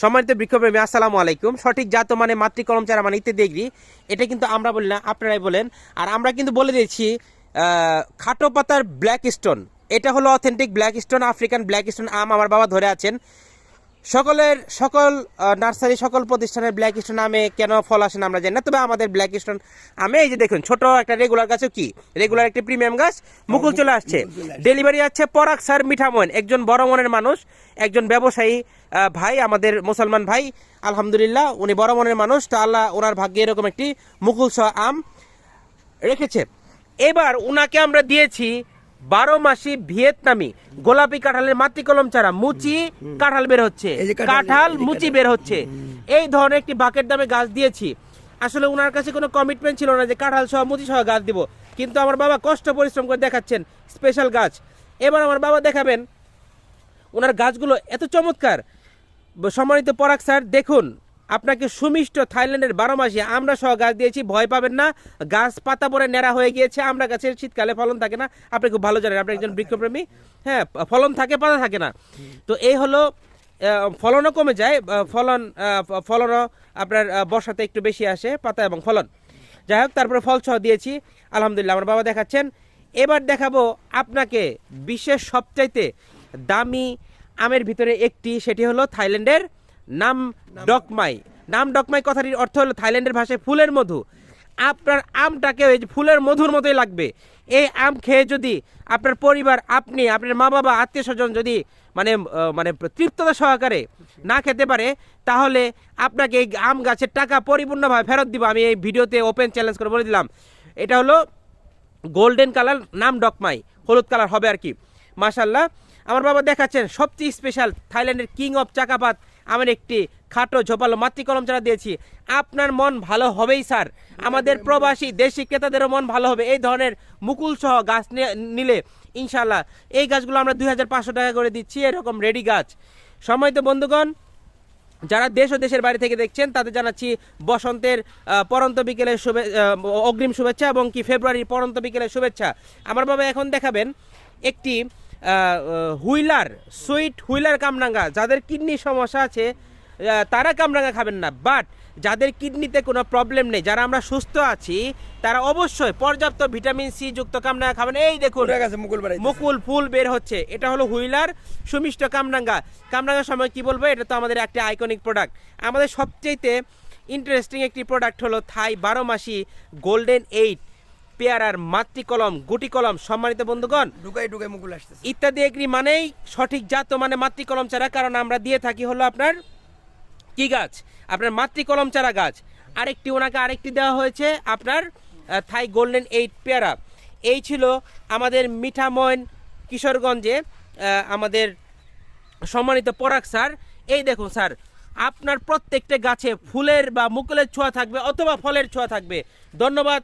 সম্মানিত বৃক্ষপ্রেমী আসসালামু আলাইকুম। সঠিক জাত মানে মাতৃকলম চারা মানে ইত্যাদি। এগ্রি এটা কিন্তু আমরা বলি না, আপনারাই বলেন। আর আমরা কিন্তু বলে দিয়েছি খাটো পাতার ব্ল্যাক স্টোন এটা হলো authentic black stone African black stone আম আমার বাবা ধরে আছেন। সকলের সকল নার্সারি সকল প্রতিষ্ঠানের ব্ল্যাক স্টোন আমে কেন ফল আসে না আমরা জানি না তবে আমাদের ব্ল্যাক স্টোন আমে এই যে দেখুন ছোট একটা রেগুলার গাছও কি? রেগুলার একটি প্রিমিয়াম গাছ মুকুল চলে আসছে। ডেলিভারি আছে পরাগ স্যার মিঠামন একজন বড় মনের মানুষ একজন ব্যবসায়ী ভাই আমাদের মুসলমান ভাই আলহামদুলিল্লাহ উনি বড় মনের মানুষ তা আল্লাহ ওনার ভাগ্যে এরকম একটি মুকুল সহ আম রেখেছে। এবার উনাকে আমরা দিয়েছি বারো মাসি ভিয়েতনামি গোলাপি কাঁঠালের মাতৃ কলম চারা মুচি কাঁঠাল বের হচ্ছে। কাঁঠাল, মুচি বের হচ্ছে। এই ধরনের একটি বাকেট দামে গাছ দিয়েছি। আসলে ওনার কাছে কোনো কমিটমেন্ট ছিল না যে কাঁঠাল সহ মুচি সহ গাছ দিব। কিন্তু আমার বাবা কষ্ট পরিশ্রম করে দেখাচ্ছেন স্পেশাল গাছ। এবার আমার বাবা দেখাবেন। ওনার গাছগুলো এত চমৎকার। সম্মানিত পরাগ স্যার দেখুন। আপনাকে সুমিষ্ট থাইল্যান্ডের বারো মাসে আমরা সহ গাছ দিয়েছি, ভয় পাবেন না। গাছ পাতা পরে নেড়া হয়ে গিয়েছে, আমরা গাছের শীতকালে ফলন থাকে না। আপনি খুব ভালো জানেন, আপনি একজন বৃক্ষপ্রেমী। হ্যাঁ ফলন থাকে, পাতা থাকে না। তো এই হলো ফলনও কমে যায় ফলন ফলনও আপনার বর্ষাতে একটু বেশি আসে, পাতা এবং ফলন। যাই হোক, তারপরে ফল সহ দিয়েছি। আলহামদুলিল্লাহ, আমার বাবা দেখাচ্ছেন। এবার দেখাবো আপনাকে বিশ্বের সবচাইতে দামি আমের ভিতরে একটি, সেটি হলো থাইল্যান্ডের নাম ডকমাই। নাম ডকমাই কথাটির অর্থ হলো থাইল্যান্ডের ভাষায় ফুলের মধু। আপনার আমটাকে ওই ফুলের মধুর মতোই লাগবে। এই আম খেয়ে যদি আপনার পরিবার, আপনি, আপনার মা বাবা আত্মীয় স্বজন যদি মানে মানে তৃপ্ততা সহকারে না খেতে পারে, তাহলে আপনাকে এই আম গাছের টাকা পরিপূর্ণভাবে ফেরত দিব। আমি এই ভিডিওতে ওপেন চ্যালেঞ্জ করে বলে দিলাম। এটা হলো গোল্ডেন কালার নাম ডকমাই। হলুদ কালার হবে আর কি। মাশাল্লাহ আমার বাবা দেখাচ্ছেন সবচেয়ে স্পেশাল থাইল্যান্ডের কিং অফ চাকাপাত। আমার একটি খাটো ঝোপালো মাতৃকলম চারা দিয়েছি। আপনার মন ভালো হবেই স্যার। আমাদের প্রবাসী দেশি ক্রেতাদেরও মন ভালো হবে। এই ধরনের মুকুল সহ গাছ নিলে ইনশাল্লাহ এই গাছগুলো আমরা দুই হাজার পাঁচশো টাকা করে দিচ্ছি এরকম রেডি গাছ। সময় তো বন্ধুগণ যারা দেশ ও দেশের বাইরে থেকে দেখছেন তাদের জানাচ্ছি বসন্তের পরন্ত বিকেলের শুভে অগ্রিম শুভেচ্ছা এবং কি ফেব্রুয়ারির পরন্ত বিকেলের শুভেচ্ছা। আমার বাবা এখন দেখাবেন একটি হুইলার সুইট হুইলার কামরাঙ্গা যাদের কিডনির সমস্যা আছে তারা কামরাঙ্গা খাবেন না। বাট যাদের কিডনিতে কোনো প্রবলেম নেই যারা আমরা সুস্থ আছি তারা অবশ্যই পর্যাপ্ত ভিটামিন সি যুক্ত কামরাঙ্গা খাবেন। এই দেখুন মুকুল ফুল বের হচ্ছে। এটা হলো হুইলার সুমিষ্ট কামরাঙ্গা। কামরাঙ্গার সময় কি বলব? এটা তো আমাদের একটা আইকনিক প্রোডাক্ট আমাদের সবচেয়েতে ইন্টারেস্টিং একটি প্রোডাক্ট হলো থাই বারো মাসি গোল্ডেন এইট পেয়ারার মাতৃ কলম গুটি কলম সম্মানিত বন্ধুগণ। ঢুকাই ঢুকাই মুকুল আসতেছে। ইত্যাদি এগ্রি মানেই সঠিক জাত মানে মাতৃ কলম চারা কারণ আমরা দিয়ে থাকি হলো আপনার কি গাছ? আপনার মাতৃ কলম চারা গাছ। আরেকটি ওনাকে আরেকটি দেওয়া হয়েছে আপনার থাই গোল্ডেন এইট পেয়ারা। এই ছিল আমাদের মিঠাময়ন কিশোরগঞ্জে আমাদের সম্মানিত পরাগ স্যার। এই দেখুন স্যার আপনার প্রত্যেকটা গাছে ফুলের বা মুকুলের ছোঁয়া থাকবে অথবা ফলের ছোঁয়া থাকবে। ধন্যবাদ।